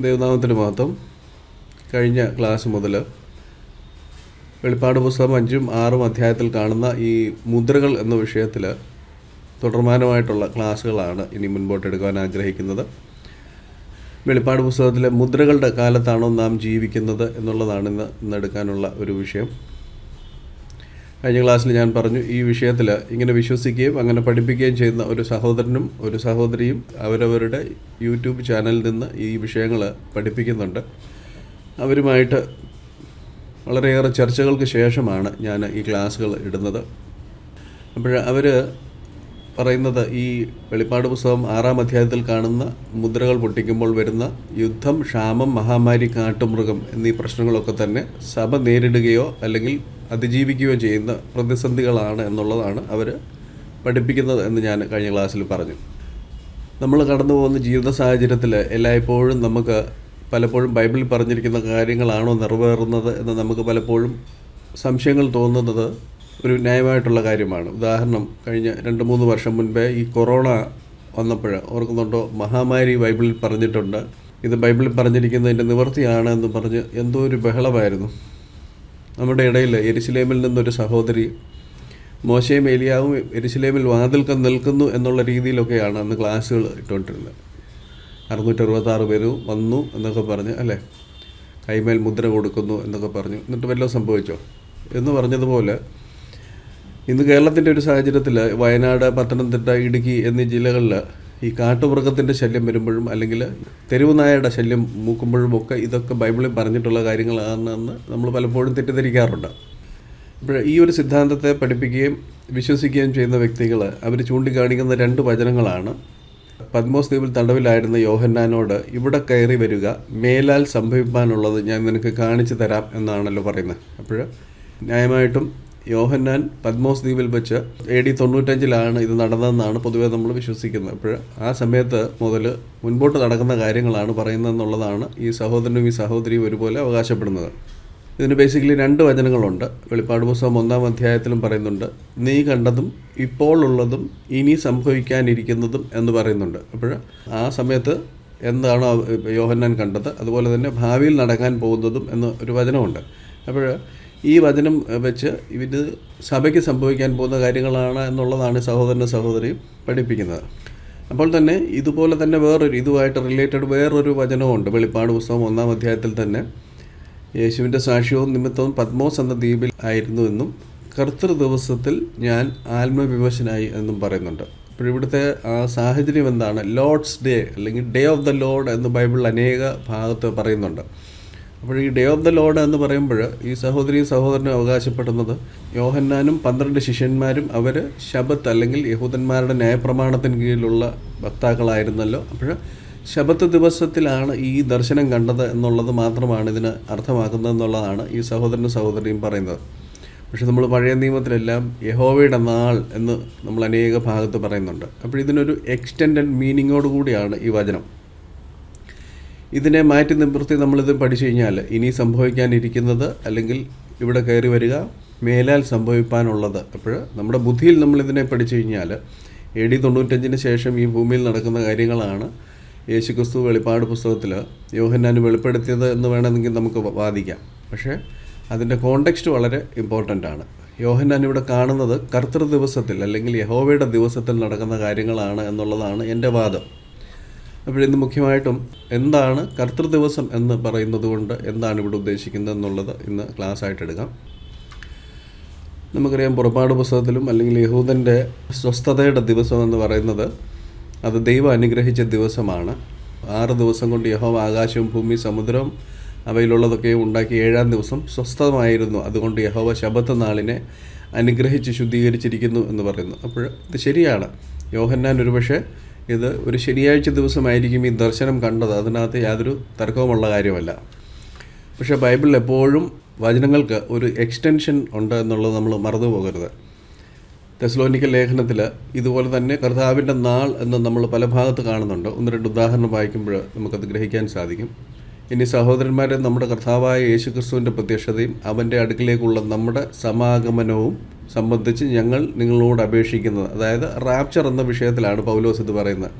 ദൈവനാമത്തിന് മഹത്വം കഴിഞ്ഞ ക്ലാസ് മുതൽ വെളിപ്പാട് പുസ്തകം അഞ്ചും ആറും അധ്യായത്തിൽ കാണുന്ന ഈ മുദ്രകൾ എന്ന വിഷയത്തിൽ തുടർമാനമായിട്ടുള്ള ക്ലാസ്സുകളാണ് ഇനി മുൻപോട്ട് എടുക്കുവാൻ ആഗ്രഹിക്കുന്നത്. വെളിപ്പാട് പുസ്തകത്തിലെ മുദ്രകളുടെ കാലത്താണോ നാം ജീവിക്കുന്നത് എന്നുള്ളതാണ് ഇന്ന് ഇന്ന് എടുക്കാനുള്ള ഒരു വിഷയം. കഴിഞ്ഞ ക്ലാസ്സിൽ ഞാൻ പറഞ്ഞു ഈ വിഷയത്തിൽ ഇങ്ങനെ വിശ്വസിക്കുകയും അങ്ങനെ പഠിപ്പിക്കുകയും ചെയ്യുന്ന ഒരു സഹോദരനും ഒരു സഹോദരിയും അവരവരുടെ യൂട്യൂബ് ചാനലിൽ നിന്ന് ഈ വിഷയങ്ങൾ പഠിപ്പിക്കുന്നുണ്ട്. അവരുമായിട്ട് വളരെയേറെ ചർച്ചകൾക്ക് ശേഷമാണ് ഞാൻ ഈ ക്ലാസ്സുകൾ ഇടുന്നത്. അപ്പോൾ അവർ പറയുന്നത് ഈ വെളിപ്പാട് പുസ്തകം ആറാം അധ്യായത്തിൽ കാണുന്ന മുദ്രകൾ പൊട്ടിക്കുമ്പോൾ വരുന്ന യുദ്ധം ക്ഷാമം മഹാമാരി കാട്ടുമൃഗം എന്നീ പ്രശ്നങ്ങളൊക്കെ തന്നെ സഭ നേരിടുകയോ അല്ലെങ്കിൽ അതിജീവിക്കുകയോ ചെയ്യുന്ന പ്രതിസന്ധികളാണ് എന്നുള്ളതാണ് അവർ പഠിപ്പിക്കുന്നത് എന്ന് ഞാൻ കഴിഞ്ഞ ക്ലാസ്സിൽ പറഞ്ഞു. നമ്മൾ കടന്നു പോകുന്ന ജീവിത സാഹചര്യത്തിൽ എല്ലായ്പ്പോഴും നമുക്ക് പലപ്പോഴും ബൈബിളിൽ പറഞ്ഞിരിക്കുന്ന കാര്യങ്ങളാണോ നിറവേറുന്നത് എന്ന് നമുക്ക് പലപ്പോഴും സംശയങ്ങൾ തോന്നുന്നത് ഒരു ന്യായമായിട്ടുള്ള കാര്യമാണ്. ഉദാഹരണം കഴിഞ്ഞ രണ്ട് മൂന്ന് വർഷം മുൻപേ ഈ കൊറോണ വന്നപ്പോൾ ഓർക്കുന്നുണ്ടോ? മഹാമാരി ബൈബിളിൽ പറഞ്ഞിട്ടുണ്ട്. ഇത് ബൈബിളിൽ പറഞ്ഞിരിക്കുന്നതിന്റെ നിവൃത്തിയാണ് എന്ന് പറഞ്ഞ് എന്തോ ഒരു ബഹളമായിരുന്നു. നമ്മുടെ ഇടയിൽ എരിശിലേമിൽ നിന്നൊരു സഹോദരി മോശയും ഏലിയാവും എരിശിലേമിൽ വാതിൽക്കം നിൽക്കുന്നു എന്നുള്ള രീതിയിലൊക്കെയാണ് അന്ന് ക്ലാസ്സുകൾ ഇട്ടുകൊണ്ടിരുന്നത്. അറുന്നൂറ്ററുപത്താറ് പേര് വന്നു എന്നൊക്കെ പറഞ്ഞ് അല്ലേ? കൈമേൽ മുദ്ര കൊടുക്കുന്നു എന്നൊക്കെ പറഞ്ഞു. എന്നിട്ട് വല്ലതും സംഭവിച്ചോ? എന്ന് പറഞ്ഞതുപോലെ ഇന്ന് കേരളത്തിന്റെ ഒരു സാഹചര്യത്തിൽ വയനാട് പത്തനംതിട്ട ഇടുക്കി എന്നീ ജില്ലകളിൽ ഈ കാട്ടുമൃഗത്തിന്റെ ശല്യം വരുമ്പോഴും അല്ലെങ്കിൽ തെരുവ് നായയുടെ ശല്യം മൂക്കുമ്പോഴും ഒക്കെ ഇതൊക്കെ ബൈബിളിൽ പറഞ്ഞിട്ടുള്ള കാര്യങ്ങളാണെന്ന് നമ്മൾ പലപ്പോഴും തെറ്റിദ്ധരിക്കാറുണ്ട്. അപ്പോൾ ഈ ഒരു സിദ്ധാന്തത്തെ പഠിപ്പിക്കുകയും വിശ്വസിക്കുകയും ചെയ്യുന്ന വ്യക്തികൾ അവർ ചൂണ്ടിക്കാണിക്കുന്ന രണ്ട് വചനങ്ങളാണ്. പത്മോസ് ദ്വീപിൽ തടവിലായിരുന്ന യോഹന്നാനോട് ഇവിടെ കയറി വരിക മേലാൽ സംഭവിക്കാനുള്ളത് ഞാൻ നിനക്ക് കാണിച്ചു തരാം എന്നാണല്ലോ പറയുന്നത്. അപ്പോൾ ന്യായമായിട്ടും യോഹന്നാൻ പത്മോസ് ദ്വീപിൽ വെച്ച് എ ഡി തൊണ്ണൂറ്റഞ്ചിലാണ് ഇത് നടന്നതെന്നാണ് പൊതുവേ നമ്മൾ വിശ്വസിക്കുന്നത്. അപ്പോൾ ആ സമയത്ത് മുതൽ മുൻപോട്ട് നടക്കുന്ന കാര്യങ്ങളാണ് പറയുന്നതെന്നുള്ളതാണ് ഈ സഹോദരനും ഈ സഹോദരിയും ഒരുപോലെ അവകാശപ്പെടുന്നത്. ഇതിന് ബേസിക്കലി രണ്ട് വചനങ്ങളുണ്ട്. വെളിപ്പാട് പുസ്തകം ഒന്നാം അധ്യായത്തിലും പറയുന്നുണ്ട് നീ കണ്ടതും ഇപ്പോൾ ഉള്ളതും ഇനി സംഭവിക്കാനിരിക്കുന്നതും എന്ന് പറയുന്നുണ്ട്. അപ്പോൾ ആ സമയത്ത് എന്താണോ യോഹന്നാൻ കണ്ടത്? അതുപോലെ തന്നെ ഭാവിയിൽ നടക്കാൻ പോകുന്നതും എന്ന് ഒരു വചനമുണ്ട്. അപ്പോൾ ഈ വചനം വെച്ച് ഇത് സഭയ്ക്ക് സംഭവിക്കാൻ പോകുന്ന കാര്യങ്ങളാണ് എന്നുള്ളതാണ് സഹോദരനും സഹോദരിയും പഠിപ്പിക്കുന്നത്. അപ്പോൾ തന്നെ ഇതുപോലെ തന്നെ വേറൊരു ഇതുമായിട്ട് റിലേറ്റഡ് വേറൊരു വചനമുണ്ട് വെളിപ്പാട് പുസ്തകം ഒന്നാം അധ്യായത്തിൽ തന്നെ യേശുവിന്റെ സാക്ഷ്യവും നിമിത്തവും പത്മോസ് എന്ന ദ്വീപിൽ ആയിരുന്നു എന്നും കർത്തൃ ദിവസത്തിൽ ഞാൻ ആത്മവിമശനായി എന്നും പറയുന്നുണ്ട്. അപ്പോൾ ഇവിടുത്തെ ആ സാഹചര്യം എന്താണ്? ലോഡ്സ് ഡേ അല്ലെങ്കിൽ ഡേ ഓഫ് ദ ലോഡ് എന്ന് ബൈബിളിൽ അനേക ഭാഗത്ത് പറയുന്നുണ്ട്. അപ്പോൾ ഈ ഡേ ഓഫ് ദ ലോഡ് എന്ന് പറയുമ്പോൾ ഈ സഹോദരി സഹോദരനും അവകാശപ്പെടുന്നത് യോഹന്നാനും പന്ത്രണ്ട് ശിഷ്യന്മാരും അവർ ശബത്ത് അല്ലെങ്കിൽ യഹൂദന്മാരുടെ ന്യായപ്രമാണത്തിന് കീഴിലുള്ള വക്താക്കളായിരുന്നല്ലോ. അപ്പോൾ ശബത്ത് ദിവസത്തിലാണ് ഈ ദർശനം കണ്ടത് എന്നുള്ളത് മാത്രമാണ് ഇതിന് അർത്ഥമാക്കുന്നത് എന്നുള്ളതാണ് ഈ സഹോദരനും സഹോദരിയും പറയുന്നത്. പക്ഷേ നമ്മൾ പഴയ നിയമത്തിലെല്ലാം യഹോവയുടെ നാൾ എന്ന് നമ്മൾ അനേക ഭാഗത്ത് പറയുന്നുണ്ട്. അപ്പോൾ ഇതിനൊരു എക്സ്റ്റെൻഡഡ് മീനിങ്ങോട് കൂടിയാണ് ഈ വചനം. ഇതിനെ മാറ്റി നിവൃത്തി നമ്മളിത് പഠിച്ചു കഴിഞ്ഞാൽ ഇനി സംഭവിക്കാനിരിക്കുന്നത് അല്ലെങ്കിൽ ഇവിടെ കയറി വരിക മേലാൽ സംഭവിക്കാനുള്ളത് അപ്പോൾ നമ്മുടെ ബുദ്ധിയിൽ നമ്മളിതിനെ പഠിച്ചു കഴിഞ്ഞാൽ എ ഡി തൊണ്ണൂറ്റഞ്ചിന് ശേഷം ഈ ഭൂമിയിൽ നടക്കുന്ന കാര്യങ്ങളാണ് യേശുക്രിസ്തു വെളിപ്പാട് പുസ്തകത്തിൽ യോഹന്നാൻ വെളിപ്പെടുത്തിയത് എന്ന് വേണമെങ്കിൽ നമുക്ക് വാദിക്കാം. പക്ഷേ അതിന്റെ കോണ്ടെക്സ്റ്റ് വളരെ ഇമ്പോർട്ടന്റ് ആണ്. യോഹന്നാൻ ഇവിടെ കാണുന്നത് കർത്തൃ ദിവസത്തിൽ അല്ലെങ്കിൽ യഹോവയുടെ ദിവസത്തിൽ നടക്കുന്ന കാര്യങ്ങളാണ് എന്നുള്ളതാണ് എന്റെ വാദം. അപ്പോൾ ഇന്ന് മുഖ്യമായിട്ടും എന്താണ് കർത്തൃ ദിവസം എന്ന് പറയുന്നത് കൊണ്ട് എന്താണ് ഇവിടെ ഉദ്ദേശിക്കുന്നത് എന്നുള്ളത് ഇന്ന് ക്ലാസ് ആയിട്ട് എടുക്കാം. നമുക്കറിയാം പുറപ്പാട് പുസ്തകത്തിലും അല്ലെങ്കിൽ യഹൂദന്റെ സ്വസ്ഥതയുടെ ദിവസം എന്ന് പറയുന്നത് അത് ദൈവം അനുഗ്രഹിച്ച ദിവസമാണ്. ആറ് ദിവസം കൊണ്ട് യഹോവ ആകാശവും ഭൂമി സമുദ്രവും അവയിലുള്ളതൊക്കെ ഉണ്ടാക്കി ഏഴാം ദിവസം സ്വസ്ഥമായിരുന്നു. അതുകൊണ്ട് യഹോവ ശബത്ത് നാളിനെ അനുഗ്രഹിച്ച് ശുദ്ധീകരിച്ചിരിക്കുന്നു എന്ന് പറയുന്നു. അപ്പോൾ ഇത് ശരിയാണ്. യോഹന്നാൻ ഒരുപക്ഷെ ഇത് ഒരു ശനിയാഴ്ച ദിവസമായിരിക്കും ഈ ദർശനം കണ്ടത്. അതിനകത്ത് യാതൊരു തർക്കവുമുള്ള കാര്യമല്ല. പക്ഷേ ബൈബിളിൽ എപ്പോഴും വചനങ്ങൾക്ക് ഒരു എക്സ്റ്റൻഷൻ ഉണ്ട് എന്നുള്ളത് നമ്മൾ മറന്നു പോകരുത്. തെസ്ലോനിക്കൽ ലേഖനത്തിൽ ഇതുപോലെ തന്നെ കർത്താവിന്റെ നാൾ എന്ന് നമ്മൾ പല ഭാഗത്ത് കാണുന്നുണ്ട്. ഒന്ന് രണ്ട് ഉദാഹരണം വായിക്കുമ്പോൾ നമുക്കത് ഗ്രഹിക്കാൻ സാധിക്കും. ഇനി സഹോദരന്മാരെ നമ്മുടെ കർത്താവായ യേശുക്രിസ്തുവിന്റെ പ്രത്യക്ഷതയും അവന്റെ അടുക്കിലേക്കുള്ള നമ്മുടെ സമാഗമനവും സംബന്ധിച്ച് ഞങ്ങൾ നിങ്ങളോട് അപേക്ഷിക്കുന്നത്. അതായത് റാപ്ചർ എന്ന വിഷയത്തിലാണ് പൗലോസ് ഇത് പറയുന്നത്.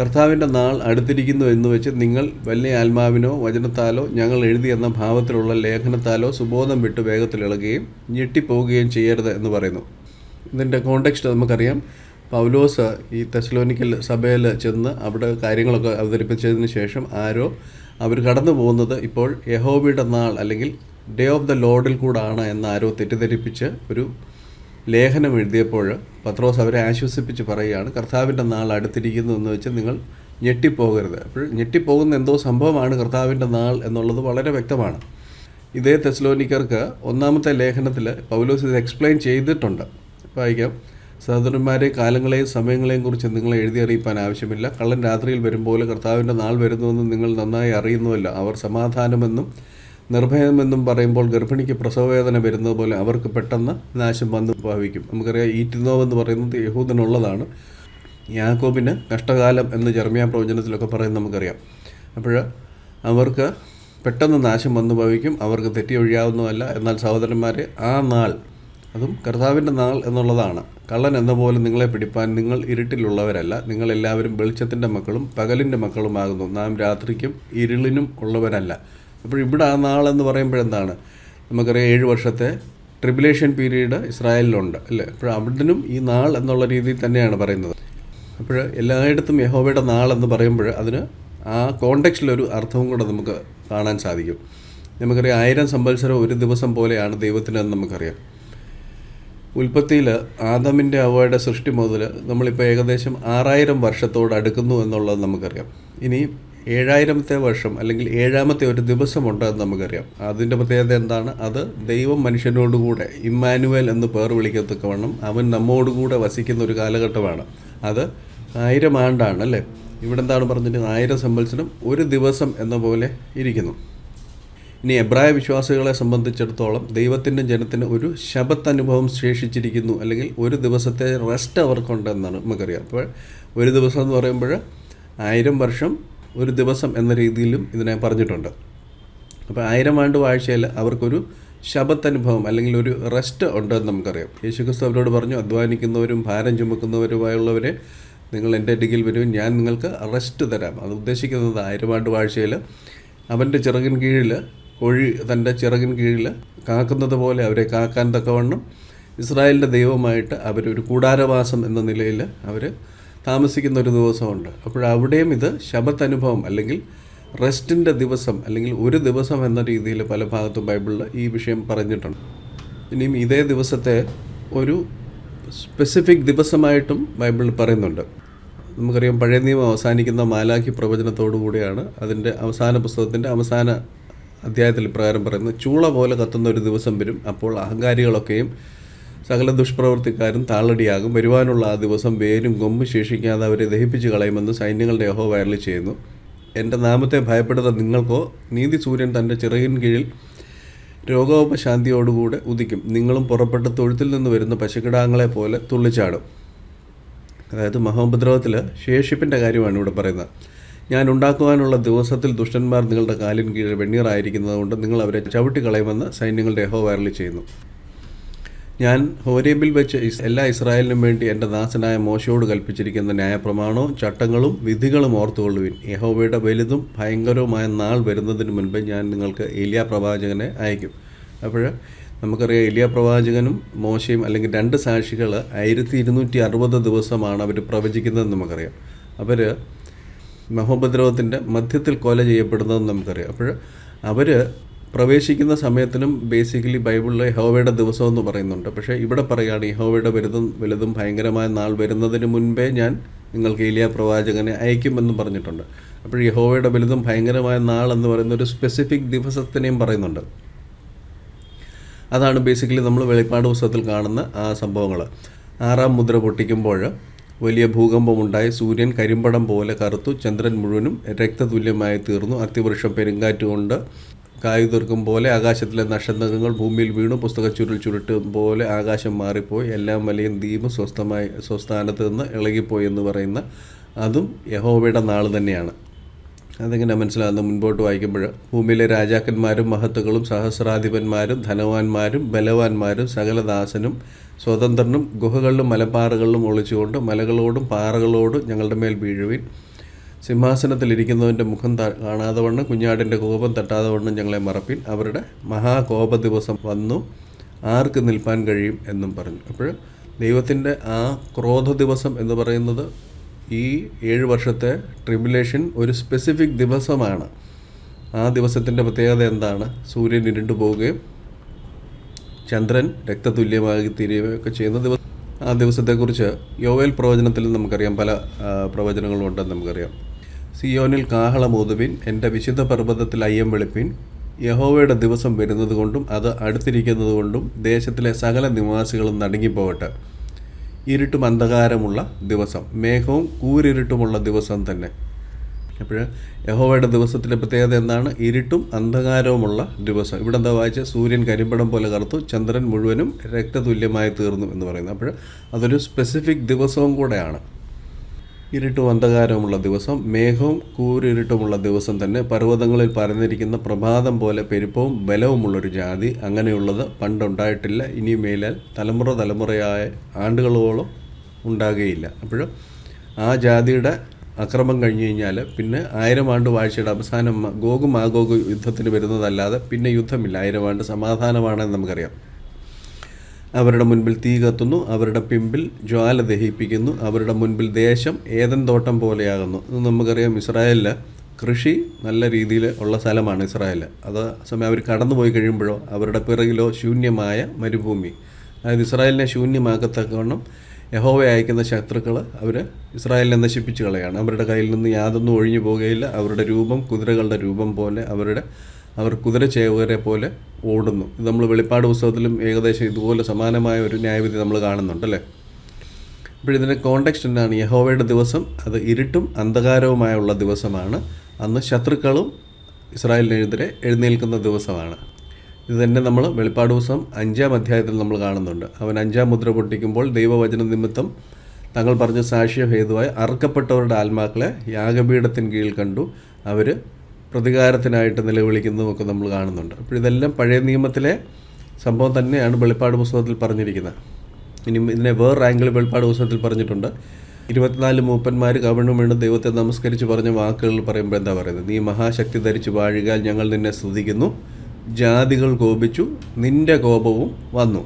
കർത്താവിന്റെ നാൾ അടുത്തിരിക്കുന്നു എന്ന് വെച്ച് നിങ്ങൾ വലിയ ആത്മാവിനോ വചനത്താലോ ഞങ്ങൾ എഴുതി എന്ന ഭാവത്തിലുള്ള ലേഖനത്താലോ സുബോധം വിട്ട് വേഗത്തിൽ ഇളകുകയും ഞെട്ടിപ്പോവുകയും ചെയ്യരുത് എന്ന് പറയുന്നു. ഇതിന്റെ കോണ്ടെക്സ്റ്റ് നമുക്കറിയാം. പൗലോസ് ഈ തെസ്ലോനിക്കൽ സഭയിൽ ചെന്ന് അവിടെ കാര്യങ്ങളൊക്കെ അവതരിപ്പിച്ചതിന് ശേഷം ആരോ അവർ കടന്നു പോകുന്നത് ഇപ്പോൾ യഹോബിയുടെ നാൾ അല്ലെങ്കിൽ ഡേ ഓഫ് ദ ലോഡിൽ കൂടാണ് എന്ന് ആരോ തെറ്റിദ്ധരിപ്പിച്ച് ഒരു ലേഖനം എഴുതിയപ്പോൾ പത്രോസ് അവരെ ആശ്വസിപ്പിച്ച് പറയുകയാണ് കർത്താവിന്റെ നാൾ അടുത്തിരിക്കുന്നു എന്ന് വെച്ച് നിങ്ങൾ ഞെട്ടിപ്പോകരുത്. അപ്പോൾ ഞെട്ടിപ്പോകുന്ന എന്തോ സംഭവമാണ് കർത്താവിന്റെ നാൾ എന്നുള്ളത് വളരെ വ്യക്തമാണ്. ഇതേ തെസ്ലോനിക്കർക്ക് ഒന്നാമത്തെ ലേഖനത്തിൽ പൗലോസ് ഇത് എക്സ്പ്ലെയിൻ ചെയ്തിട്ടുണ്ട്. വായിക്കാം. സഹോദരന്മാരെ കാലങ്ങളെയും സമയങ്ങളെയും കുറിച്ച് നിങ്ങളെ എഴുതി അറിയിപ്പാൻ ആവശ്യമില്ല. കള്ളൻ രാത്രിയിൽ വരുമ്പോൾ കർത്താവിന്റെ നാൾ വരുന്നുവെന്ന് നിങ്ങൾ നന്നായി അറിയുന്നുവല്ല. അവർ സമാധാനമെന്നും നിർഭയമെന്നും പറയുമ്പോൾ ഗർഭിണിക്ക് പ്രസവവേദന വരുന്നത് പോലെ അവർക്ക് പെട്ടെന്ന് നാശം വന്നു ഭാവിക്കും നമുക്കറിയാം ഈറ്റുന്നോവ് എന്ന് പറയുന്നത് യഹൂദനുള്ളതാണ്. യാക്കോബിന് കഷ്ടകാലം എന്ന് ജർമ്മിയ പ്രവചനത്തിലൊക്കെ പറയുന്നത് നമുക്കറിയാം. അപ്പോൾ അവർക്ക് പെട്ടെന്ന് നാശം വന്നു ഭവിക്കും അവർക്ക് തെറ്റി ഒഴിയാവുന്നതല്ല. എന്നാൽ സഹോദരന്മാരെ ആ നാൾ അതും കർത്താവിന്റെ നാൾ എന്നുള്ളതാണ്. കള്ളൻ എന്ന പോലെ നിങ്ങളെ പിടിപ്പാൻ നിങ്ങൾ ഇരുട്ടിലുള്ളവരല്ല. നിങ്ങൾ എല്ലാവരും വെളിച്ചത്തിന്റെ മക്കളും പകലിന്റെ മക്കളുമാകുന്നു. നാം രാത്രിക്കും ഇരുളിനും ഉള്ളവരല്ല. അപ്പോൾ ഇവിടെ ആ നാളെന്ന് പറയുമ്പോഴെന്താണ്? നമുക്കറിയാം ഏഴ് വർഷത്തെ ട്രിബുലേഷൻ പീരീഡ് ഇസ്രായേലിലുണ്ട് അല്ലേ? അപ്പോൾ അവിടനും ഈ നാൾ എന്നുള്ള രീതിയിൽ തന്നെയാണ് പറയുന്നത്. അപ്പോൾ എല്ലായിടത്തും യഹോബയുടെ നാൾ എന്ന് പറയുമ്പോൾ അതിന് ആ കോണ്ടെക്സ്റ്റിലൊരു അർത്ഥവും കൂടെ നമുക്ക് കാണാൻ സാധിക്കും. നമുക്കറിയാം ആയിരം സംവത്സരം ഒരു ദിവസം പോലെയാണ് ദൈവത്തിനെന്ന് നമുക്കറിയാം. ഉൽപ്പത്തിയിൽ ആദമിന്റെ അവയുടെ സൃഷ്ടി മുതൽ നമ്മളിപ്പോൾ ഏകദേശം ആറായിരം വർഷത്തോട് അടുക്കുന്നു എന്നുള്ളത് നമുക്കറിയാം. ഇനി ഏഴായിരമത്തെ വർഷം അല്ലെങ്കിൽ ഏഴാമത്തെ ഒരു ദിവസമുണ്ട് എന്ന് നമുക്കറിയാം. അതിന്റെ പ്രത്യേകത എന്താണ്? അത് ദൈവം മനുഷ്യനോടുകൂടെ ഇമ്മാനുവൽ എന്ന് പേർ വിളിക്കത്തക്കവണ്ണം അവൻ നമ്മോടുകൂടെ വസിക്കുന്ന ഒരു കാലഘട്ടമാണ്. അത് ആയിരം ആണ്ടാണ് അല്ലേ? ഇവിടെ എന്താണ് പറഞ്ഞിട്ട് ആയിരം സംവത്സരം ഒരു ദിവസം എന്ന പോലെ ഇരിക്കുന്നു. ഇനി എബ്രായ വിശ്വാസികളെ സംബന്ധിച്ചിടത്തോളം ദൈവത്തിന്റെ ജനത്തിന് ഒരു ശബത്ത് അനുഭവം ശേഷിച്ചിരിക്കുന്നു അല്ലെങ്കിൽ ഒരു ദിവസത്തെ റെസ്റ്റ് അവർക്കുണ്ടെന്നാണ് നമുക്കറിയാം. അപ്പോൾ ഒരു ദിവസം എന്ന് പറയുമ്പോൾ ആയിരം വർഷം ഒരു ദിവസം എന്ന രീതിയിലും ഇതിനെ പറഞ്ഞിട്ടുണ്ട്. അപ്പോൾ ആയിരം ആണ്ട് വാഴ്ചയിൽ അവർക്കൊരു ശബത്ത് അനുഭവം അല്ലെങ്കിൽ ഒരു റെസ്റ്റ് ഉണ്ടെന്ന് നമുക്കറിയാം. യേശുക്രിസ്തു അവരോട് പറഞ്ഞു അധ്വാനിക്കുന്നവരും ഭാരം ചുമക്കുന്നവരുമായുള്ളവരെ നിങ്ങൾ എന്റെ അടുക്കിൽ വരും ഞാൻ നിങ്ങൾക്ക് റെസ്റ്റ് തരാം. അത് ഉദ്ദേശിക്കുന്നത് ആയിരം ആണ്ട് വാഴ്ചയിൽ അവന്റെ ചിറകിൻ കീഴിൽ കോഴി തന്റെ ചിറകിൻ കീഴിൽ കാക്കുന്നത് പോലെ അവരെ കാക്കാൻ തക്കവണ്ണം ഇസ്രായേലിന്റെ ദൈവമായിട്ട് ഒരു കൂടാരവാസം എന്ന നിലയിൽ അവർ താമസിക്കുന്ന ഒരു ദിവസമുണ്ട്. അപ്പോൾ അവിടെയും ഇത് ശബത്ത് അനുഭവം അല്ലെങ്കിൽ റെസ്റ്റിന്റെ ദിവസം അല്ലെങ്കിൽ ഒരു ദിവസം എന്ന രീതിയിൽ പല ഭാഗത്തും ബൈബിളിൽ ഈ വിഷയം പറഞ്ഞിട്ടുണ്ട്. ഇനിയും ഇതേ ദിവസത്തെ ഒരു സ്പെസിഫിക് ദിവസമായിട്ടും ബൈബിളിൽ പറയുന്നുണ്ട്. നമുക്കറിയാം പഴയ നിയമം അവസാനിക്കുന്ന മാലാഖി പ്രവചനത്തോടു കൂടിയാണ് അതിന്റെ അവസാന പുസ്തകത്തിന്റെ അവസാന അധ്യായത്തിൽ പ്രകാരം പറയുന്നത് ചൂള പോലെ കത്തുന്ന ഒരു ദിവസം വരും. അപ്പോൾ അഹങ്കാരികളൊക്കെയും സകല ദുഷ്പ്രവർത്തിക്കാരും താളടിയാകും. വരുവാനുള്ള ആ ദിവസം വേരും. കൊമ്പ് ശേഷിക്കാതെ അവരെ ദഹിപ്പിച്ച് കളയുമെന്ന് സൈന്യങ്ങളുടെ യഹോ വയറലി ചെയ്യുന്നു. എന്റെ നാമത്തെ ഭയപ്പെടുന്ന നിങ്ങൾക്കോ നീതി സൂര്യൻ തന്റെ ചിറകിൻ കീഴിൽ രോഗോപശാന്തിയോടുകൂടെ ഉദിക്കും. നിങ്ങളും പുറപ്പെട്ട് തൊഴുത്തിൽ നിന്ന് വരുന്ന പശുക്കിടാങ്ങളെ പോലെ തുള്ളിച്ചാടും. അതായത് മഹോപദ്രവത്തിൽ ശേഷിപ്പിന്റെ കാര്യമാണ് ഇവിടെ പറയുന്നത്. ഞാൻ ഉണ്ടാക്കുവാനുള്ള ദിവസത്തിൽ ദുഷ്ടന്മാർ നിങ്ങളുടെ കാലിൻ കീഴിൽ വെണ്ണീറായിരിക്കുന്നത് കൊണ്ട് നിങ്ങൾ അവരെ ചവിട്ടിക്കളയുമെന്ന് സൈന്യങ്ങളുടെ യഹോ വയറലി ചെയ്യുന്നു. ഞാൻ ഹോരേബിൽ വെച്ച് എല്ലാ ഇസ്രായേലിനും വേണ്ടി എന്റെ ദാസനായ മോശയോട് കൽപ്പിച്ചിരിക്കുന്ന ന്യായപ്രമാണവും ചട്ടങ്ങളും വിധികളും ഓർത്തുകൊള്ളുവിൻ. യഹോവയുടെ വലുതും ഭയങ്കരവുമായ നാൾ വരുന്നതിന് മുൻപ് ഞാൻ നിങ്ങൾക്ക് ഏലിയ പ്രവാചകനെ അയക്കും. അപ്പോൾ നമുക്കറിയാം ഏലിയ പ്രവാചകനും മോശയും അല്ലെങ്കിൽ രണ്ട് സാക്ഷികൾ ആയിരത്തി ഇരുന്നൂറ്റി അറുപത് ദിവസമാണ് അവർ പ്രവചിക്കുന്നതെന്ന് നമുക്കറിയാം. അവർ മഹോപദ്രവത്തിന്റെ മധ്യത്തിൽ കൊല ചെയ്യപ്പെടുന്നതെന്ന് നമുക്കറിയാം. അപ്പോൾ അവർ പ്രവേശിക്കുന്ന സമയത്തിനും ബേസിക്കലി ബൈബിളിലെ ഹോവയുടെ ദിവസം എന്ന് പറയുന്നുണ്ട്. പക്ഷേ ഇവിടെ പറയുകയാണ് ഈ ഹോവയുടെ വലുതും വലുതും ഭയങ്കരമായ നാൾ വരുന്നതിന് മുൻപേ ഞാൻ നിങ്ങൾക്ക് ഏലിയ പ്രവാചകനെ അയക്കുമെന്ന് പറഞ്ഞിട്ടുണ്ട്. അപ്പോൾ ഈ ഹോവയുടെ വലുതും ഭയങ്കരമായ നാൾ എന്ന് പറയുന്ന ഒരു സ്പെസിഫിക് ദിവസത്തിനെയും പറയുന്നുണ്ട്. അതാണ് ബേസിക്കലി നമ്മൾ വെളിപ്പാട് പുസ്തകത്തിൽ കാണുന്ന ആ സംഭവങ്ങൾ. ആറാം മുദ്ര പൊട്ടിക്കുമ്പോൾ വലിയ ഭൂകമ്പമുണ്ടായി. സൂര്യൻ കരിമ്പടം പോലെ കറുത്തു. ചന്ദ്രൻ മുഴുവനും രക്തതുല്യമായി തീർന്നു. അത്തിവൃക്ഷം പെരുങ്കാറ്റുകൊണ്ട് കായുതീർക്കും പോലെ ആകാശത്തിലെ നക്ഷത്രങ്ങൾ ഭൂമിയിൽ വീണു. പുസ്തക ചുരുൾ ചുരുട്ടും പോലെ ആകാശം മാറിപ്പോയി. എല്ലാം വലിയ ദ്വീപ് സ്വസ്ഥമായി സ്വസ്ഥാനത്ത് നിന്ന് ഇളകിപ്പോയി എന്ന് പറയുന്ന അതും യഹോവയുടെ നാൾ തന്നെയാണ്. അതെങ്ങനെ മനസ്സിലാകുന്ന മുൻപോട്ട് വായിക്കുമ്പോൾ ഭൂമിയിലെ രാജാക്കന്മാരും മഹത്തുക്കളും സഹസ്രാധിപന്മാരും ധനവാന്മാരും ബലവാന്മാരും സകലദാസനും സ്വതന്ത്രനും ഗുഹകളിലും മലപ്പാറകളിലും ഒളിച്ചുകൊണ്ട് മലകളോടും പാറകളോടും ഞങ്ങളുടെ മേൽ വീഴുവിൻ. സിംഹാസനത്തിലിരിക്കുന്നവന്റെ മുഖം കാണാതെ വണ്ണം കുഞ്ഞാടിന്റെ കോപം തട്ടാതെ വണ്ണം ഞങ്ങളെ മറപ്പിൻ. അവരുടെ മഹാകോപ ദിവസം വന്നു. ആർക്ക് നിൽപ്പാൻ കഴിയും എന്നും പറഞ്ഞു. അപ്പോൾ ദൈവത്തിന്റെ ആ ക്രോധ ദിവസം എന്ന് പറയുന്നത് ഈ ഏഴ് വർഷത്തെ ട്രിബുലേഷൻ ഒരു സ്പെസിഫിക് ദിവസമാണ്. ആ ദിവസത്തിന്റെ പ്രത്യേകത എന്താണ്? സൂര്യൻ ഇരുണ്ടു പോവുകയും ചന്ദ്രൻ രക്തതുല്യമായി തീരുകയൊക്കെ ചെയ്യുന്ന ദിവസം ആ ദിവസത്തെക്കുറിച്ച് യോവേൽ പ്രവചനത്തിൽ നമുക്കറിയാം. പല പ്രവചനങ്ങളും ഉണ്ടെന്ന് നമുക്കറിയാം. സിയോനിൽ കാഹളമോതുവിൻ എന്റെ വിശുദ്ധ പർവതത്തിൽ അയ്യം വെളുപ്പിൻ. യഹോവയുടെ ദിവസം വരുന്നത് കൊണ്ടും അത് അടുത്തിരിക്കുന്നത് കൊണ്ടും ദേശത്തിലെ സകല നിവാസികളും നടുങ്ങിപ്പോകട്ടെ ഇരുട്ടും അന്ധകാരമുള്ള ദിവസം. മേഘവും കൂരിരുട്ടുമുള്ള ദിവസം തന്നെ. അപ്പോൾ യഹോവയുടെ ദിവസത്തിന്റെ പ്രത്യേകത എന്താണ്? ഇരുട്ടും അന്ധകാരവുമുള്ള ദിവസം. ഇവിടെ എന്താ വായിച്ച സൂര്യൻ കരിമ്പടം പോലെ കറുത്തു ചന്ദ്രൻ മുഴുവനും രക്തതുല്യമായി തീർന്നു എന്ന് പറയുന്നത് അപ്പോൾ അതൊരു സ്പെസിഫിക് ദിവസവും കൂടെയാണ്. ഇരുട്ടും അന്ധകാരവുമുള്ള ദിവസം മേഘവും കൂരിരുട്ടുമുള്ള ദിവസം തന്നെ പർവതങ്ങളിൽ പരന്നിരിക്കുന്ന പ്രഭാതം പോലെ പെരുപ്പവും ബലവുമുള്ളൊരു ജാതി. അങ്ങനെയുള്ളത് പണ്ടുണ്ടായിട്ടില്ല. ഇനി മേലാൽ തലമുറ തലമുറയായ ആണ്ടുകളോളം ഉണ്ടാകുകയില്ല. അപ്പോൾ ആ ജാതിയുടെ അക്രമം കഴിഞ്ഞു കഴിഞ്ഞാൽ പിന്നെ ആയിരം ആണ്ട് വാഴ്ചയുടെ അവസാനം ഗോഗും ആഗോഗ് യുദ്ധത്തിന് വരുന്നതല്ലാതെ പിന്നെ യുദ്ധമില്ല. ആയിരം ആണ്ട് സമാധാനമാണെന്ന് നമുക്കറിയാം. അവരുടെ മുൻപിൽ തീ കത്തുന്നു അവരുടെ പിമ്പിൽ ജ്വാല ദഹിപ്പിക്കുന്നു അവരുടെ മുൻപിൽ ദേശം ഏതൻ തോട്ടം പോലെയാകുന്നു. നമുക്കറിയാം ഇസ്രായേലിൽ കൃഷി നല്ല രീതിയിൽ ഉള്ള സ്ഥലമാണ് ഇസ്രായേൽ. അത് സമയം അവർ കടന്നുപോയി കഴിയുമ്പോഴോ അവരുടെ പിറകിലോ ശൂന്യമായ മരുഭൂമി. അതായത് ഇസ്രായേലിനെ ശൂന്യമാക്കത്തക്കവണ്ണം യഹോവ അയക്കുന്ന ശത്രുക്കൾ അവർ ഇസ്രായേലിനെ നശിപ്പിച്ച് കളയാണ്. അവരുടെ കയ്യിൽ നിന്ന് യാതൊന്നും ഒഴിഞ്ഞു പോകുകയില്ല. അവരുടെ രൂപം കുതിരകളുടെ രൂപം പോലെ അവരുടെ അവർ കുതിര ചേവരെ പോലെ ഓടുന്നു. ഇത് നമ്മൾ വെളിപ്പാട് പുസ്തകത്തിലും ഏകദേശം ഇതുപോലെ സമാനമായ ഒരു ന്യായവിധി നമ്മൾ കാണുന്നുണ്ട് അല്ലേ? അപ്പോൾ ഇതിന്റെ കോണ്ടെക്സ്റ്റ് എന്താണ്? യഹോവയുടെ ദിവസം അത് ഇരുട്ടും അന്ധകാരവുമായുള്ള ദിവസമാണ്. അന്ന് ശത്രുക്കളും ഇസ്രായേലിനെതിരെ എഴുന്നേൽക്കുന്ന ദിവസമാണ്. ഇത് തന്നെ നമ്മൾ വെളിപ്പാട് ദിവസം അഞ്ചാം അധ്യായത്തിൽ നമ്മൾ കാണുന്നുണ്ട്. അവൻ അഞ്ചാം മുദ്ര പൊട്ടിക്കുമ്പോൾ ദൈവവചന നിമിത്തം തങ്ങൾ പറഞ്ഞ സാക്ഷ്യ ഹേതുവായി അറുക്കപ്പെട്ടവരുടെ ആത്മാക്കളെ യാഗപീഠത്തിന് കീഴിൽ കണ്ടു. അവർ പ്രതികാരത്തിനായിട്ട് നിലവിളിക്കുന്നതുമൊക്കെ നമ്മൾ കാണുന്നുണ്ട്. അപ്പോൾ ഇതെല്ലാം പഴയ നിയമത്തിലെ സംഭവം തന്നെയാണ് വെളിപ്പാട് പുസ്തകത്തിൽ പറഞ്ഞിരിക്കുന്നത്. ഇനി ഇതിനെ വേറെ ആംഗിൾ വെളിപ്പാട് പുസ്തകത്തിൽ പറഞ്ഞിട്ടുണ്ട്. ഇരുപത്തിനാല് മൂപ്പന്മാർ കവണ്ണു വീണ് ദൈവത്തെ നമസ്കരിച്ച് പറഞ്ഞ വാക്കുകൾ പറയുമ്പോൾ എന്താ പറയുന്നത്? നീ മഹാശക്തി ധരിച്ച് വാഴുക ഞങ്ങൾ നിന്നെ സ്തുതിക്കുന്നു. ജാതികൾ കോപിച്ചു. നിന്റെ കോപവും വന്നു.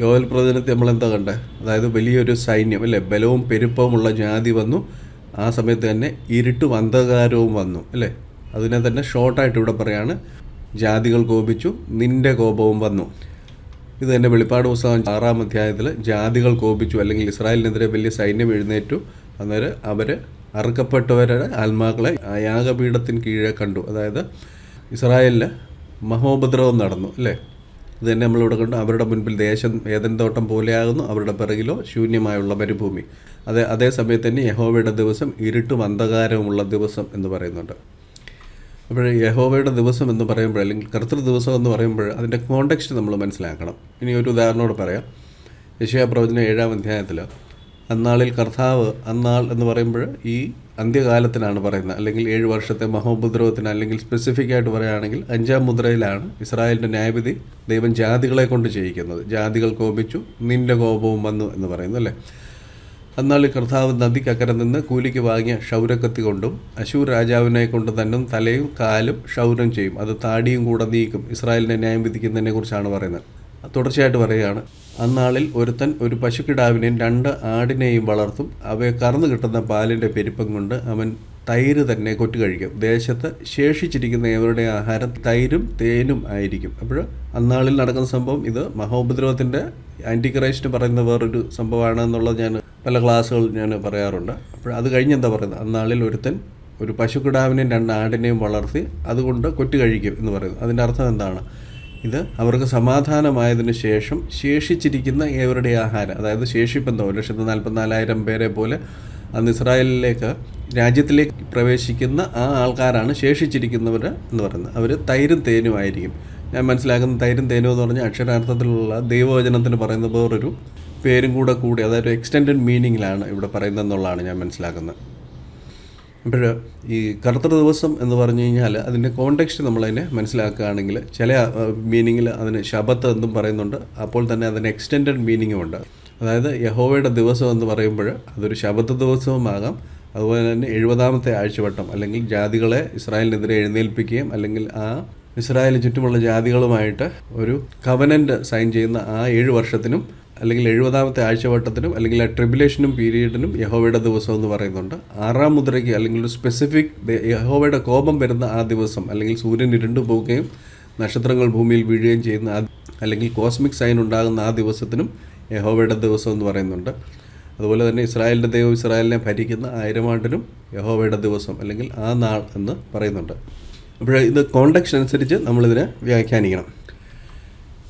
യോവൽ നമ്മൾ എന്താ കണ്ടേ അതായത് വലിയൊരു സൈന്യം അല്ലേ? ബലവും പെരുപ്പവുമുള്ള ജാതി വന്നു. ആ സമയത്ത് തന്നെ ഇരുട്ടും അന്ധകാരവും വന്നു അല്ലേ? അതിനെ തന്നെ ഷോർട്ടായിട്ട് ഇവിടെ പറയാണ്. ജാതികൾ കോപിച്ചു നിന്റെ കോപവും വന്നു. ഇത് തന്നെ വെളിപ്പാട് പുസ്തകം ആറാം അധ്യായത്തിൽ ജാതികൾ കോപിച്ചു അല്ലെങ്കിൽ ഇസ്രായേലിനെതിരെ വലിയ സൈന്യം എഴുന്നേറ്റു. അന്നേരം അവർ അറുക്കപ്പെട്ടവരുടെ ആത്മാക്കളെ യാഗപീഠത്തിന് കീഴെ കണ്ടു. അതായത് ഇസ്രായേലിൽ മഹോപദ്രവം നടന്നു അല്ലേ? ഇത് തന്നെ നമ്മളിവിടെ കണ്ടു. അവരുടെ മുൻപിൽ ദേശം ഏതൻ തോട്ടം പോലെയാകുന്നു അവരുടെ പിറകിലോ ശൂന്യമായുള്ള മരുഭൂമി. അതേ അതേ സമയത്ത് തന്നെ യഹോവയുടെ ദിവസം ഇരുട്ടും അന്ധകാരവുമുള്ള ദിവസം എന്ന് പറയുന്നുണ്ട്. അപ്പോൾ യഹോവയുടെ ദിവസം എന്ന് പറയുമ്പോൾ അല്ലെങ്കിൽ കർത്തൃ ദിവസം എന്ന് പറയുമ്പോൾ അതിന്റെ കോണ്ടക്സ്റ്റ് നമ്മൾ മനസ്സിലാക്കണം. ഇനി ഒരു ഉദാഹരണോട് പറയാം. യശയാ പ്രവചന ഏഴാം അധ്യായത്തിൽ അന്നാളിൽ കർത്താവ് അന്നാൾ എന്ന് പറയുമ്പോൾ ഈ അന്ത്യകാലത്തിനാണ് പറയുന്നത്. അല്ലെങ്കിൽ ഏഴ് വർഷത്തെ മഹോപദ്രവത്തിന് അല്ലെങ്കിൽ സ്പെസിഫിക് ആയിട്ട് പറയുകയാണെങ്കിൽ അഞ്ചാം മുദ്രയിലാണ് ഇസ്രായേലിന്റെ ന്യായവിധി ദൈവം ജാതികളെ കൊണ്ട് ചെയ്യിക്കുന്നത്. ജാതികൾ കോപിച്ചു നിന്റെ കോപവും വന്നു എന്ന് പറയുന്നു അല്ലേ? അന്നാളിൽ കർത്താവ് നദിക്കക്കരെ നിന്ന് കൂലിക്ക് വാങ്ങിയ ക്ഷൗരക്കത്തി കൊണ്ടും അശൂർ രാജാവിനെ കൊണ്ട് തന്നും തലയും കാലും ക്ഷൗരം ചെയ്യും. അത് താടിയും കൂടെ നീക്കും. ഇസ്രായേലിനെ ന്യായം വിധിക്കുന്നതിനെ കുറിച്ചാണ് പറയുന്നത്. തുടർച്ചയായിട്ട് പറയുകയാണ്. അന്നാളിൽ ഒരുത്തൻ ഒരു പശുക്കിടാവിനെയും രണ്ട് ആടിനെയും വളർത്തും. അവയെ കറന്നു കിട്ടുന്ന പാലിന്റെ പെരുപ്പം കൊണ്ട് അവൻ തൈര് തന്നെ കൊറ്റു കഴിക്കും. ദേശത്ത് ശേഷിച്ചിരിക്കുന്ന ഏവരുടെ ആഹാരം തൈരും തേനും ആയിരിക്കും. അപ്പോൾ അന്നാളിൽ നടക്കുന്ന സംഭവം ഇത് മഹോപദ്രവത്തിന്റെ ആന്റി ക്രൈസ്റ്റ് പറയുന്ന വേറൊരു സംഭവമാണ് എന്നുള്ളത് ഞാൻ പല ക്ലാസ്സുകൾ ഞാൻ പറയാറുണ്ട്. അപ്പോൾ അത് കഴിഞ്ഞ് എന്താ പറയുന്നത്? അന്നാളിൽ ഒരുത്തൻ ഒരു പശുക്കിടാവിനെയും രണ്ട് ആടിനെയും വളർത്തി അതുകൊണ്ട് കൊറ്റു കഴിക്കും എന്ന് പറയുന്നു അതിന്റെ അർത്ഥം എന്താണ്? ഇത് അവർക്ക് സമാധാനമായതിന് ശേഷം ശേഷിച്ചിരിക്കുന്ന ഏവരുടെ ആഹാരം അതായത് ശേഷിപ്പെന്തോ ഒരു ലക്ഷത്തി നാൽപ്പത്തിനാലായിരം പേരെ പോലെ അന്ന് ഇസ്രായേലിലേക്ക് രാജ്യത്തിലേക്ക് പ്രവേശിക്കുന്ന ആ ആൾക്കാരാണ് ശേഷിച്ചിരിക്കുന്നവർ എന്ന് പറയുന്നത്. അവർ തൈരും തേനും ആയിരിക്കും. ഞാൻ മനസ്സിലാക്കുന്ന തൈരും തേനും എന്ന് പറഞ്ഞാൽ അക്ഷരാർത്ഥത്തിലുള്ള ദൈവവചനത്തിന് പറയുന്ന വേറൊരു പേരും കൂടെ കൂടി അതായത് എക്സ്റ്റെൻഡഡ് മീനിങ്ങിലാണ് ഇവിടെ പറയുന്നതെന്നുള്ളതാണ് ഞാൻ മനസ്സിലാക്കുന്നത്. അപ്പോൾ ഈ കറുത്ത ദിവസം എന്ന് പറഞ്ഞു കഴിഞ്ഞാൽ അതിന്റെ കോണ്ടെക്സ്റ്റ് നമ്മളതിനെ മനസ്സിലാക്കുകയാണെങ്കിൽ ചില മീനിങ്ങിൽ അതിന് ശബത്ത് എന്നും പറയുന്നുണ്ട്. അപ്പോൾ തന്നെ അതിന് എക്സ്റ്റെൻഡഡ് മീനിങ്ങും ഉണ്ട്. അതായത് യഹോവയുടെ ദിവസം എന്ന് പറയുമ്പോൾ അതൊരു ശബത്ത് ദിവസവുമാകാം. അതുപോലെ തന്നെ എഴുപതാമത്തെ ആഴ്ചവട്ടം അല്ലെങ്കിൽ ജാതികളെ ഇസ്രായേലിനെതിരെ എഴുന്നേൽപ്പിക്കുകയും അല്ലെങ്കിൽ ആ ഇസ്രായേലിന് ചുറ്റുമുള്ള ജാതികളുമായിട്ട് ഒരു കവനന്റ് സൈൻ ചെയ്യുന്ന ആ ഏഴ് വർഷത്തിനും അല്ലെങ്കിൽ എഴുപതാമത്തെ ആഴ്ചവട്ടത്തിനും അല്ലെങ്കിൽ ആ ട്രിബുലേഷനും പീരീഡിനും യഹോവയുടെ ദിവസം എന്ന് പറയുന്നുണ്ട്. ആറാം മുദ്രയ്ക്ക് അല്ലെങ്കിൽ ഒരു സ്പെസിഫിക് യഹോവയുടെ കോപം വരുന്ന ആ ദിവസം അല്ലെങ്കിൽ സൂര്യൻ ഇരുണ്ടു പോവുകയും നക്ഷത്രങ്ങൾ ഭൂമിയിൽ വീഴുകയും ചെയ്യുന്ന അല്ലെങ്കിൽ കോസ്മിക് സൈൻ ഉണ്ടാകുന്ന ആ ദിവസത്തിനും യഹോവയുടെ ദിവസം എന്ന് പറയുന്നുണ്ട്. അതുപോലെ തന്നെ ഇസ്രായേലിന്റെ ദൈവം ഇസ്രായേലിനെ ഭരിക്കുന്ന ആയിരം ആണ്ടിനും യഹോവയുടെ ദിവസം അല്ലെങ്കിൽ ആ നാൾ എന്ന് പറയുന്നുണ്ട്. അപ്പോൾ ഇത് കോണ്ടക്സ്റ്റ് അനുസരിച്ച് നമ്മളിതിനെ വ്യാഖ്യാനിക്കണം.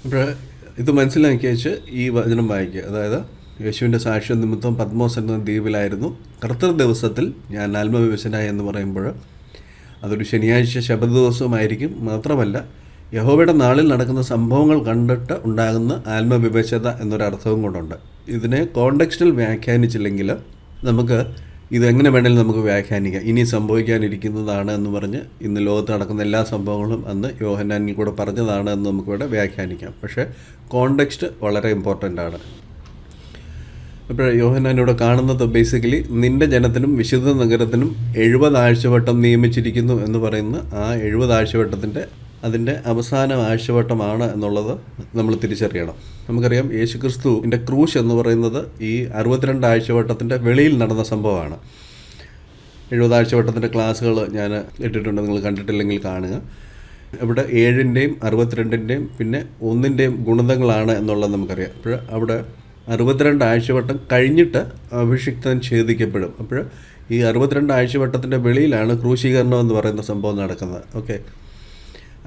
അപ്പോൾ ഇത് മനസ്സിലാക്കി വെച്ച് ഈ വചനം വായിക്കുക. അതായത് യേശുവിന്റെ സാക്ഷ്യം നിമിത്തം പത്മോസ് എന്ന ദ്വീപിലായിരുന്നു. കർത്തൃ ദിവസത്തിൽ ഞാൻ ആത്മവിവശനായി എന്ന് പറയുമ്പോൾ അതൊരു ശനിയാഴ്ച ശബദ ദിവസമായിരിക്കും മാത്രമല്ല യഹോവയുടെ നാളിൽ നടക്കുന്ന സംഭവങ്ങൾ കണ്ടിട്ട് ഉണ്ടാകുന്ന ആത്മവിവശത എന്നൊരർത്ഥവും കൊണ്ടുണ്ട്. ഇതിനെ കോണ്ടക്സ്റ്റിൽ വ്യാഖ്യാനിച്ചില്ലെങ്കിൽ നമുക്ക് ഇതെങ്ങനെ വേണമെങ്കിലും നമുക്ക് വ്യാഖ്യാനിക്കാം. ഇനി സംഭവിക്കാനിരിക്കുന്നതാണ് എന്ന് പറഞ്ഞ് ഇന്ന് ലോകത്ത് നടക്കുന്ന എല്ലാ സംഭവങ്ങളും അന്ന് യോഹന്നാനിൽ കൂടെ പറഞ്ഞതാണ് എന്ന് നമുക്കിവിടെ വ്യാഖ്യാനിക്കാം. പക്ഷേ കോണ്ടക്സ്റ്റ് വളരെ ഇമ്പോർട്ടന്റ് ആണ്. അപ്പോൾ യോഹന്നാൻ ഇവിടെ കാണുന്നത് ബേസിക്കലി നിന്റെ ജനത്തിനും വിശുദ്ധ നഗരത്തിനും എഴുപത് ആഴ്ചവട്ടം നിയമിച്ചിരിക്കുന്നു എന്ന് പറയുന്ന ആ എഴുപത് ആഴ്ചവട്ടത്തിന്റെ അതിന്റെ അവസാന ആഴ്ചവട്ടമാണ് എന്നുള്ളത് നമ്മൾ തിരിച്ചറിയണം. നമുക്കറിയാം യേശു ക്രിസ്തുവിന്റെ ക്രൂശ് എന്ന് പറയുന്നത് ഈ അറുപത്തിരണ്ട് ആഴ്ചവട്ടത്തിന്റെ വെളിയിൽ നടന്ന സംഭവമാണ്. എഴുപത് ആഴ്ചവട്ടത്തിന്റെ ക്ലാസ്സുകൾ ഞാൻ ഇട്ടിട്ടുണ്ട് നിങ്ങൾ കണ്ടിട്ടില്ലെങ്കിൽ കാണുക. ഇവിടെ ഏഴിന്റെയും അറുപത്തിരണ്ടിന്റെയും പിന്നെ ഒന്നിന്റെയും ഗുണിതങ്ങളാണ് എന്നുള്ളത് നമുക്കറിയാം. അപ്പോൾ അവിടെ അറുപത്തിരണ്ട് ആഴ്ചവട്ടം കഴിഞ്ഞിട്ട് അഭിഷിക്തൻ ഛേദിക്കപ്പെടും. അപ്പോൾ ഈ അറുപത്തിരണ്ട് ആഴ്ചവട്ടത്തിന്റെ വെളിയിലാണ് ക്രൂശീകരണം എന്ന് പറയുന്ന സംഭവം നടക്കുന്നത്. ഓക്കെ.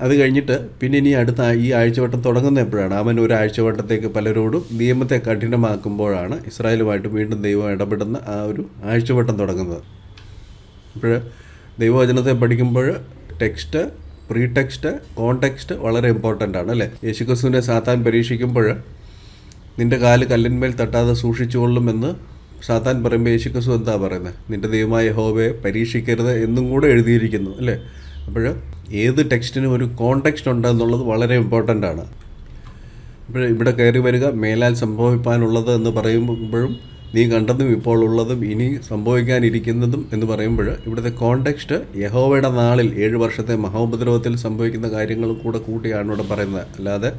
അത് കഴിഞ്ഞിട്ട് പിന്നെ ഇനി അടുത്ത ഈ ആഴ്ചവട്ടം തുടങ്ങുന്ന എപ്പോഴാണ്? അവൻ ഒരു ആഴ്ചവട്ടത്തേക്ക് പലരോടും നിയമത്തെ കഠിനമാക്കുമ്പോഴാണ് ഇസ്രായേലുമായിട്ട് വീണ്ടും ദൈവം ഇടപെടുന്ന ആ ഒരു ആഴ്ചവട്ടം തുടങ്ങുന്നത്. അപ്പോൾ ദൈവവചനത്തെ പഠിക്കുമ്പോൾ ടെക്സ്റ്റ് പ്രീ ടെക്സ്റ്റ് കോണ്ടെക്സ്റ്റ് വളരെ ഇമ്പോർട്ടന്റ് ആണ് അല്ലേ? യേശുക്രിസ്തുവിനെ സാത്താൻ പരീക്ഷിക്കുമ്പോൾ നിന്റെ കാൽ കല്ലിന്മേൽ തട്ടാതെ സൂക്ഷിച്ചുകൊള്ളുമെന്ന് സാത്താൻ പറയുമ്പോൾ യേശുക്രിസ്തു എന്താ പറയുന്നത്? നിന്റെ ദൈവമായ ഹോവയെ പരീക്ഷിക്കരുത് എന്നും കൂടെ എഴുതിയിരിക്കുന്നു അല്ലേ? അപ്പോൾ ഏത് ടെക്സ്റ്റിനും ഒരു കോണ്ടെക്സ്റ്റ് ഉണ്ട് എന്നുള്ളത് വളരെ ഇമ്പോർട്ടന്റ് ആണ്. അപ്പോൾ ഇവിടെ കയറി വരിക മേലാൽ സംഭവിക്കാനുള്ളത് എന്ന് പറയുമ്പോഴും നീ കണ്ടതും ഇപ്പോൾ ഉള്ളതും ഇനി സംഭവിക്കാനിരിക്കുന്നതും എന്ന് പറയുമ്പോൾ ഇവിടുത്തെ കോണ്ടെക്സ്റ്റ് യഹോവയുടെ നാളിൽ ഏഴ് വർഷത്തെ മഹോപദ്രവത്തിൽ സംഭവിക്കുന്ന കാര്യങ്ങളും കൂടെ കൂട്ടിയാണ് ഇവിടെ പറയുന്നത്. അല്ലാതെ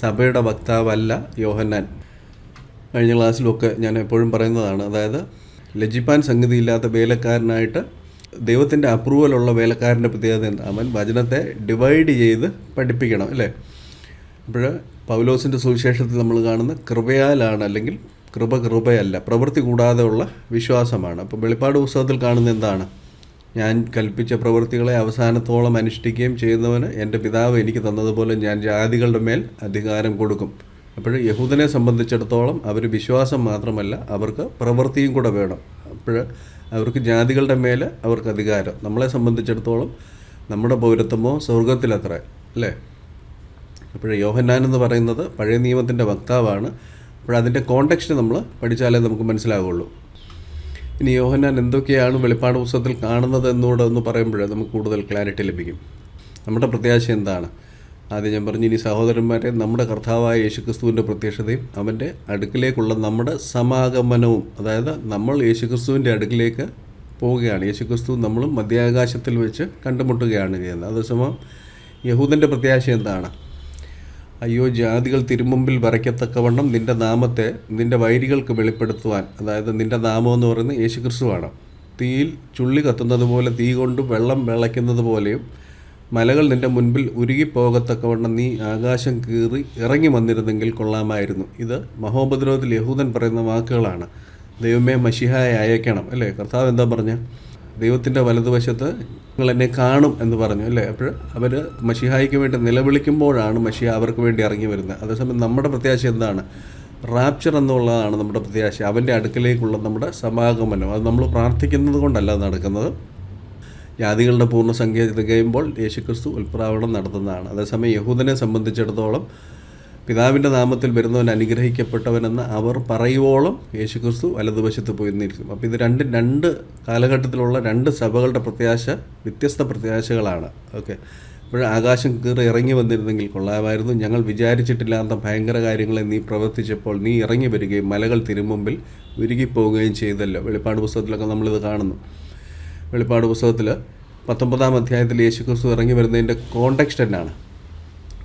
സഭയുടെ വക്താവല്ല യോഹന്നാൻ. കഴിഞ്ഞ ക്ലാസ്സിലൊക്കെ ഞാൻ എപ്പോഴും പറയുന്നതാണ്. അതായത് ലജിപ്പാൻ സംഗതിയില്ലാത്ത വേലക്കാരനായിട്ട് ദൈവത്തിന്റെ അപ്രൂവലുള്ള വേലക്കാരന്റെ പ്രത്യേകത എന്താ? അവൻ വചനത്തെ ഡിവൈഡ് ചെയ്ത് പഠിപ്പിക്കണം അല്ലേ? അപ്പോൾ പൗലോസിന്റെ സുവിശേഷത്തിൽ നമ്മൾ കാണുന്ന കൃപയാലാണ് അല്ലെങ്കിൽ കൃപ കൃപയല്ല പ്രവൃത്തി കൂടാതെയുള്ള വിശ്വാസമാണ്. അപ്പോൾ വെളിപ്പാട് പുസ്തകത്തിൽ കാണുന്ന എന്താണ്? ഞാൻ കൽപ്പിച്ച പ്രവൃത്തികളെ അവസാനത്തോളം അനുഷ്ഠിക്കുകയും ചെയ്യുന്നവന് എന്റെ പിതാവ് എനിക്ക് തന്നതുപോലെ ഞാൻ ജാതികളുടെ മേൽ അധികാരം കൊടുക്കും. അപ്പോൾ യഹൂദനെ സംബന്ധിച്ചിടത്തോളം അവർ വിശ്വാസം മാത്രമല്ല അവർക്ക് പ്രവൃത്തിയും കൂടെ വേണം. അപ്പോൾ അവർക്ക് ജാതികളുടെ മേൽ അവർക്ക് അധികാരം. നമ്മളെ സംബന്ധിച്ചിടത്തോളം നമ്മുടെ പൗരത്വമോ സ്വർഗത്തിലത്ര അല്ലേ? അപ്പോഴേ യോഹന്നാൻ എന്ന് പറയുന്നത് പഴയ നിയമത്തിന്റെ വക്താവാണ്. അപ്പോൾ അതിന്റെ കോണ്ടെക്സ്റ്റ് നമ്മൾ പഠിച്ചാലേ നമുക്ക് മനസ്സിലാവുള്ളൂ. ഇനി യോഹന്നാൻ എന്തൊക്കെയാണ് വെളിപ്പാട് പുസ്തകത്തിൽ കാണുന്നത് എന്നുകൂടെ ഒന്ന് പറയുമ്പോഴേ നമുക്ക് കൂടുതൽ ക്ലാരിറ്റി ലഭിക്കും. നമ്മുടെ പ്രത്യാശ എന്താണ്? ആദ്യം ഞാൻ പറഞ്ഞു ഇനി സഹോദരന്മാരെ നമ്മുടെ കർത്താവായ യേശുക്രിസ്തുവിന്റെ പ്രത്യക്ഷതയും അവന്റെ അടുക്കിലേക്കുള്ള നമ്മുടെ സമാഗമനവും അതായത് നമ്മൾ യേശുക്രിസ്തുവിന്റെ അടുക്കിലേക്ക് പോവുകയാണ്. യേശുക്രിസ്തു നമ്മളും മധ്യാകാശത്തിൽ വെച്ച് കണ്ടുമുട്ടുകയാണ് ചെയ്യുന്നത്. അതേസമയം യഹൂദന്റെ പ്രത്യാശ എന്താണ്? അയ്യോ ജാതികൾ തിരുമുമ്പിൽ വരയ്ക്കത്തക്കവണ്ണം നിന്റെ നാമത്തെ നിന്റെ വൈരികൾക്ക് വെളിപ്പെടുത്തുവാൻ അതായത് നിന്റെ നാമം എന്ന് പറയുന്നത് യേശുക്രിസ്തുവാണ്. തീയിൽ ചുള്ളി കത്തുന്നത് പോലെ തീ കൊണ്ട് വെള്ളം വിളയ്ക്കുന്നത് പോലെയും മലകൾ നിന്റെ മുൻപിൽ ഉരുകിപ്പോകത്തക്കവണ്ണം നീ ആകാശം കീറി ഇറങ്ങി വന്നിരുന്നെങ്കിൽ കൊള്ളാമായിരുന്നു. ഇത് മഹോപദ്രവത്തിൽ യഹൂദൻ പറയുന്ന വാക്കുകളാണ്. ദൈവമേ മഷിഹായ അയക്കണം അല്ലേ? കർത്താവ് എന്താ പറഞ്ഞ? ദൈവത്തിന്റെ വലതുവശത്ത് നിങ്ങൾ എന്നെ കാണും എന്ന് പറഞ്ഞു അല്ലേ? അപ്പോൾ അവർ മഷിഹായിക്ക് വേണ്ടി നിലവിളിക്കുമ്പോഴാണ് മഷിഹ അവർക്ക് വേണ്ടി ഇറങ്ങി വരുന്നത്. അതേസമയം നമ്മുടെ പ്രത്യാശ എന്താണ്? റാപ്ചർ എന്നുള്ളതാണ് നമ്മുടെ പ്രത്യാശ. അവന്റെ അടുക്കലേക്കുള്ള നമ്മുടെ സമാഗമനം. അത് നമ്മൾ പ്രാർത്ഥിക്കുന്നത് കൊണ്ടല്ല നടക്കുന്നത്. ജാതികളുടെ പൂർണസംഖ്യ തികയുമ്പോൾ യേശുക്രിസ്തു ഉൽപ്രാവണം നടത്തുന്നതാണ്. അതേസമയം യഹൂദനെ സംബന്ധിച്ചിടത്തോളം പിതാവിന്റെ നാമത്തിൽ വരുന്നവൻ അനുഗ്രഹിക്കപ്പെട്ടവനെന്ന് അവർ പറയുവോളം യേശുക്രിസ്തു വലതുവശത്ത് പോയി അപ്പോൾ ഇത് രണ്ട് രണ്ട് കാലഘട്ടത്തിലുള്ള രണ്ട് സഭകളുടെ പ്രത്യാശ വ്യത്യസ്ത പ്രത്യാശകളാണ്. ഓക്കെ. അപ്പോൾ ആകാശം കീറി ഇറങ്ങി വന്നിരുന്നെങ്കിൽ കൊള്ളാമായിരുന്നു. ഞങ്ങൾ വിചാരിച്ചിട്ടില്ലാത്ത ഭയങ്കര കാര്യങ്ങളെ നീ പ്രവർത്തിച്ചപ്പോൾ നീ ഇറങ്ങി വരികയും മലകൾ തിരുമുമ്പിൽ ഉരുകിപ്പോവുകയും ചെയ്തല്ലോ. വെളിപ്പാട് പുസ്തകത്തിലൊക്കെ നമ്മളിത് കാണുന്നു. വെളിപ്പാട് പുസ്തകത്തിൽ പത്തൊമ്പതാം അധ്യായത്തിൽ യേശുക്രിസ്തു ഇറങ്ങി വരുന്നതിന്റെ കോണ്ടെക്സ്റ്റ് എന്നാണ്.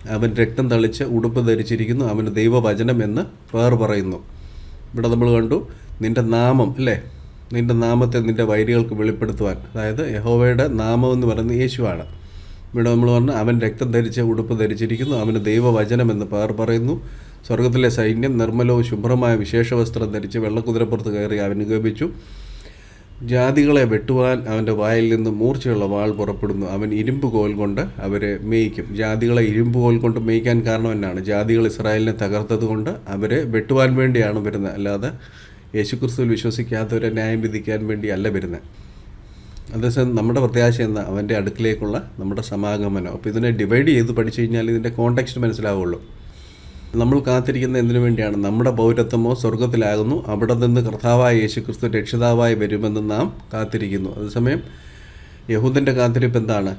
അവൻ രക്തം തളിച്ച് ഉടുപ്പ് ധരിച്ചിരിക്കുന്നു അവന് ദൈവവചനം എന്ന് പേർ പറയുന്നു. ഇവിടെ നമ്മൾ കണ്ടു നിന്റെ നാമം അല്ലേ? നിന്റെ നാമത്തെ നിന്റെ വൈരികൾക്ക് വെളിപ്പെടുത്തുവാൻ. അതായത് യഹോവയുടെ നാമം എന്ന് പറയുന്നത് യേശുവാണ്. ഇവിടെ നമ്മൾ പറഞ്ഞു അവൻ രക്തം ധരിച്ച് ഉടുപ്പ് ധരിച്ചിരിക്കുന്നു അവന് ദൈവവചനം എന്ന് പേർ പറയുന്നു. സ്വർഗത്തിലെ സൈന്യം നിർമ്മലവും ശുഭ്രമായ വിശേഷ വസ്ത്രം ധരിച്ച് വെള്ളക്കുതിരപ്പുറത്ത് കയറി അനുഗമിച്ചു ജാതികളെ വെട്ടുവാൻ അവന്റെ വായിൽ നിന്ന് മൂർച്ചയുള്ള വാൾ പുറപ്പെടുന്നു. അവൻ ഇരുമ്പ് കോൽ കൊണ്ട് അവരെ മേയിക്കും. ജാതികളെ ഇരുമ്പ് കോൽ കൊണ്ട് മേയിക്കാൻ കാരണം എന്നാണ്. ജാതികൾ ഇസ്രായേലിനെ തകർത്തത് കൊണ്ട് അവരെ വെട്ടുവാൻ വേണ്ടിയാണ് വരുന്നത്. അല്ലാതെ യേശുക്രിസ്തുവിൽ വിശ്വസിക്കാത്തവരെ ന്യായം വിധിക്കാൻ വേണ്ടിയല്ല വരുന്നത്. അതേസമയം നമ്മുടെ പ്രത്യാശ എന്ന അവന്റെ അടുക്കിലേക്കുള്ള നമ്മുടെ സമാഗമനം. അപ്പോൾ ഇതിനെ ഡിവൈഡ് ചെയ്ത് പഠിച്ചു കഴിഞ്ഞാൽ ഇതിന്റെ കോണ്ടെക്സ്റ്റ് മനസ്സിലാവുള്ളൂ. നമ്മൾ കാത്തിരിക്കുന്ന എന്തിനു വേണ്ടിയാണ്? നമ്മുടെ പൗരത്വമോ സ്വർഗത്തിലാകുന്നു അവിടെ നിന്ന് കർത്താവായ യേശുക്രിസ്തു രക്ഷിതാവായി വരുമെന്ന് നാം കാത്തിരിക്കുന്നു. അതേസമയം യഹൂദന്റെ കാത്തിരിപ്പ് എന്താണ്?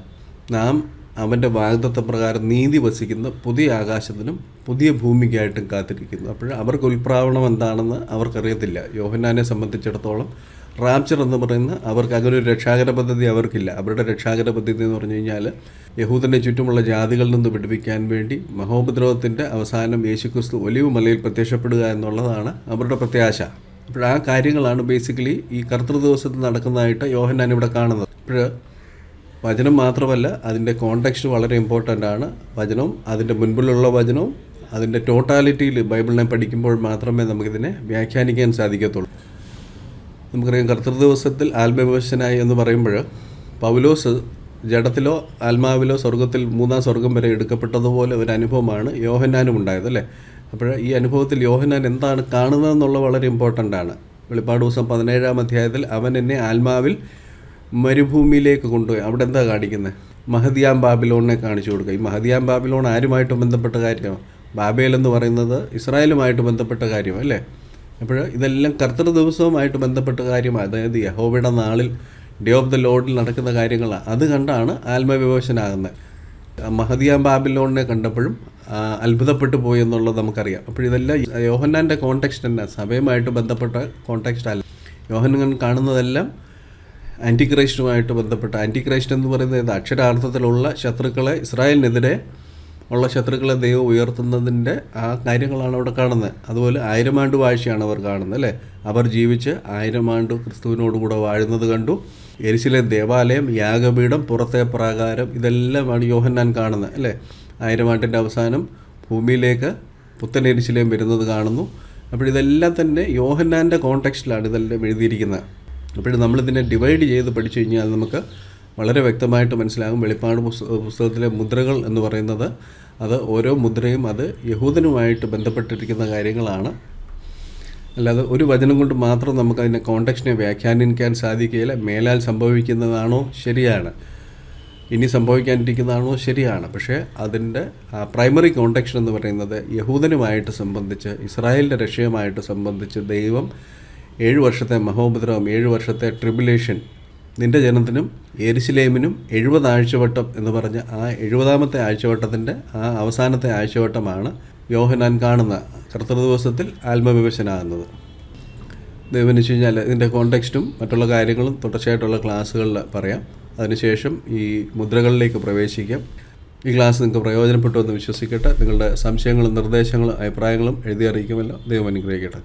നാം അവന്റെ വാഗ്ദത്ത പ്രകാരം നീതി വസിക്കുന്ന പുതിയ ആകാശത്തിനും പുതിയ ഭൂമിക്കായിട്ടും കാത്തിരിക്കുന്നു. അപ്പോൾ അവർക്ക് ഉൽപ്രാവണം എന്താണെന്ന് അവർക്കറിയത്തില്ല. യോഹന്നാനെ സംബന്ധിച്ചിടത്തോളം റാപ്ചർ എന്ന് പറയുന്ന അവർക്ക് അങ്ങനെ ഒരു രക്ഷാകര പദ്ധതി അവർക്കില്ല. അവരുടെ രക്ഷാകര പദ്ധതി എന്ന് പറഞ്ഞു കഴിഞ്ഞാൽ യഹൂദന്റെ ചുറ്റുമുള്ള ജാതികളിൽ നിന്ന് വിടുവിക്കാൻ വേണ്ടി മഹോപദ്രവത്തിന്റെ അവസാനം യേശുക്രിസ്തു ഒലിവ് മലയിൽ പ്രത്യക്ഷപ്പെടുക എന്നുള്ളതാണ് അവരുടെ പ്രത്യാശ. അപ്പോൾ ആ കാര്യങ്ങളാണ് ബേസിക്കലി ഈ കർത്തൃ ദിവസത്തിൽ നടക്കുന്നതായിട്ട് യോഹന്നാൻ ഇവിടെ കാണുന്നത്. അപ്പോൾ വചനം മാത്രമല്ല അതിന്റെ കോണ്ടെക്സ്റ്റ് വളരെ ഇമ്പോർട്ടന്റ് ആണ്. വചനവും അതിന്റെ മുൻപിലുള്ള വചനവും അതിന്റെ ടോട്ടാലിറ്റിയിൽ ബൈബിളിനെ പഠിക്കുമ്പോൾ മാത്രമേ നമുക്കിതിനെ വ്യാഖ്യാനിക്കാൻ സാധിക്കത്തുള്ളൂ. നമുക്കറിയാം കർത്തൃ ദിവസത്തിൽ ആത്മവിവശനായി എന്ന് പറയുമ്പോൾ പൗലോസ് ജഡത്തിലോ ആത്മാവിലോ സ്വർഗത്തിൽ മൂന്നാം സ്വർഗം വരെ എടുക്കപ്പെട്ടതുപോലെ ഒരു അനുഭവമാണ് യോഹന്നാനും ഉണ്ടായത് അല്ലേ? അപ്പോൾ ഈ അനുഭവത്തിൽ യോഹന്നാൻ എന്താണ് കാണുന്നത് കാണുന്നതെന്നുള്ള വളരെ ഇമ്പോർട്ടന്റ് ആണ്. വെളിപ്പാട് ദിവസം പതിനേഴാം അധ്യായത്തിൽ അവൻ എന്നെ ആത്മാവിൽ മരുഭൂമിയിലേക്ക് കൊണ്ടുപോയി. അവിടെ എന്താ കാണിക്കുന്നത്? മഹദിയാം ബാബിലോണിനെ കാണിച്ചു കൊടുക്കുക. ഈ മഹദിയാം ബാബിലോൺ ആരുമായിട്ടും ബന്ധപ്പെട്ട കാര്യമാണ്? ബാബേൽ എന്ന് പറയുന്നത് ഇസ്രായേലുമായിട്ട് ബന്ധപ്പെട്ട കാര്യമല്ലേ അപ്പോൾ ഇതെല്ലാം കർത്തൃ ദിവസവുമായിട്ട് ബന്ധപ്പെട്ട കാര്യമാണ്. അതായത് യഹോബയുടെ നാളിൽ ഡേ ഓഫ് ദ ലോഡിൽ നടക്കുന്ന കാര്യങ്ങളാണ് അത് കണ്ടാണ് ആത്മവിവശനാകുന്നത് മഹദിയാം ബാബിലോണിനെ കണ്ടപ്പോഴും അത്ഭുതപ്പെട്ടു പോയി എന്നുള്ളത് നമുക്കറിയാം. അപ്പോൾ ഇതെല്ലാം യോഹന്നാന്റെ കോണ്ടെക്സ്റ്റ് തന്നെ. സഭയുമായിട്ട് ബന്ധപ്പെട്ട കോണ്ടെക്സ്റ്റ് അല്ല. യോഹനങ്ങൾ കാണുന്നതെല്ലാം ആന്റിക്രൈസ്റ്റുമായിട്ട് ബന്ധപ്പെട്ട ആന്റിക്രൈസ്റ്റ് എന്ന് പറയുന്നത് അക്ഷരാർത്ഥത്തിലുള്ള ശത്രുക്കളെ ഇസ്രായേലിനെതിരെ ഉള്ള ശത്രുക്കളെ ദൈവം ഉയർത്തുന്നതിന്റെ ആ കാര്യങ്ങളാണ് അവിടെ കാണുന്നത്. അതുപോലെ ആയിരം ആണ്ട് വാഴ്ചയാണ് അവർ കാണുന്നത് അല്ലേ? അവർ ജീവിച്ച് ആയിരം ആണ്ട് ക്രിസ്തുവിനോടുകൂടെ വാഴുന്നത് കണ്ടു. എരിശിലെ ദേവാലയം യാഗപീഠം പുറത്തെ പ്രാകാരം ഇതെല്ലാമാണ് യോഹന്നാൻ കാണുന്നത് അല്ലേ? ആയിരം ആണ്ടിന്റെ അവസാനം ഭൂമിയിലേക്ക് പുത്തൻ എരിശിലേം വരുന്നത് കാണുന്നു. അപ്പോൾ ഇതെല്ലാം തന്നെ യോഹന്നാന്റെ കോണ്ടെക്സ്റ്റിലാണ് ഇതെല്ലാം എഴുതിയിരിക്കുന്നത്. അപ്പോൾ നമ്മളിതിനെ ഡിവൈഡ് ചെയ്ത് പഠിച്ചു കഴിഞ്ഞാൽ നമുക്ക് വളരെ വ്യക്തമായിട്ട് മനസ്സിലാകും വെളിപ്പാട് പുസ്തകത്തിലെ മുദ്രകൾ എന്ന് പറയുന്നത്. അത് ഓരോ മുദ്രയും അത് യഹൂദനുമായിട്ട് ബന്ധപ്പെട്ടിരിക്കുന്ന കാര്യങ്ങളാണ്. അല്ലാതെ ഒരു വചനം കൊണ്ട് മാത്രം നമുക്ക് അതിന്റെ കോണ്ടക്സ്റ്റിനെ വ്യാഖ്യാനിക്കാൻ സാധിക്കുകയില്ല. മേലാൽ സംഭവിക്കുന്നതാണോ? ശരിയാണ്. ഇനി സംഭവിക്കാനിരിക്കുന്നതാണോ? ശരിയാണ്. പക്ഷേ അതിന്റെ പ്രൈമറി കോണ്ടക്ഷൻ എന്ന് പറയുന്നത് യഹൂദനുമായിട്ട് സംബന്ധിച്ച് ഇസ്രായേലിന്റെ രക്ഷയുമായിട്ട് സംബന്ധിച്ച് ദൈവം ഏഴ് വർഷത്തെ മഹോപദ്രവം ഏഴ് വർഷത്തെ ട്രിബുലേഷൻ നിന്റെ ജനത്തിനും എരിശിലേമിനും എഴുപത് ആഴ്ചവട്ടം എന്ന് പറഞ്ഞ ആ എഴുപതാമത്തെ ആഴ്ചവട്ടത്തിന്റെ ആ അവസാനത്തെ ആഴ്ചവട്ടമാണ് യോഹനാൻ കാണുന്ന കർത്തൃ ദിവസത്തിൽ ആത്മവിവശനാകുന്നത്. ദൈവം വെച്ച് കഴിഞ്ഞാൽ ഇതിന്റെ കോണ്ടെക്സ്റ്റും മറ്റുള്ള കാര്യങ്ങളും തുടർച്ചയായിട്ടുള്ള ക്ലാസ്സുകളിൽ പറയാം. അതിനുശേഷം ഈ മുദ്രകളിലേക്ക് പ്രവേശിക്കാം. ഈ ക്ലാസ് നിങ്ങൾക്ക് പ്രയോജനപ്പെട്ടു എന്ന് വിശ്വസിക്കട്ടെ. നിങ്ങളുടെ സംശയങ്ങളും നിർദ്ദേശങ്ങളും അഭിപ്രായങ്ങളും എഴുതി അറിയിക്കുമല്ലോ. ദൈവം അനുഗ്രഹിക്കട്ടെ.